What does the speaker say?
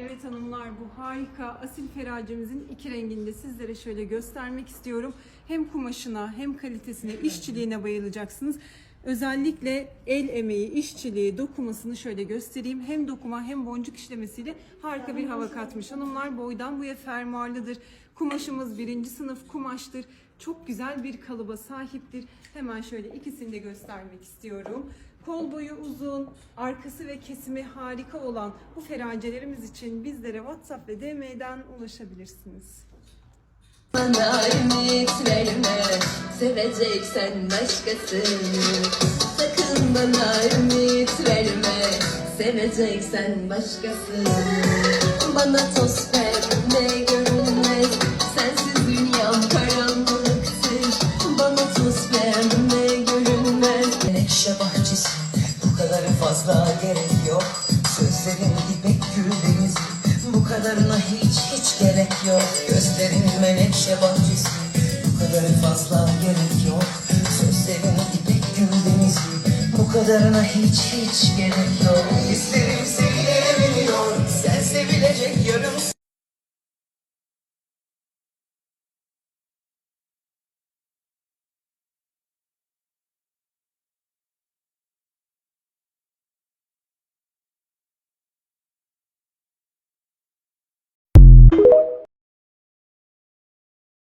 Evet hanımlar bu harika asil feracemizin iki renginde sizlere şöyle göstermek istiyorum. Hem kumaşına hem kalitesine, işçiliğine bayılacaksınız. Özellikle el emeği, işçiliği, dokumasını şöyle göstereyim. Hem dokuma hem boncuk işlemesiyle harika bir hava katmış. Hanımlar boydan boya fermuarlıdır. Kumaşımız birinci sınıf kumaştır. Çok güzel bir kalıba sahiptir. Hemen şöyle ikisini de göstermek istiyorum. Kol boyu uzun, arkası ve kesimi harika olan bu feracelerimiz için bizlere WhatsApp ve DM'den ulaşabilirsiniz. Seveceksen başkasını Sakın bana ümit verme. Seveceksen başkasını Bana toz verme görünmez. Sensiz dünyam karanlıktır Bana toz verme görünmez. Menekşe bahçesi bu kadar fazla gerek yok. Sözlerin ipek gül denizi bu kadarına hiç hiç gerek yok. Gözlerin menekşe bahçesi kadar fazla gerek yok kadarına hiç hiç gerek yok. İsterim seni.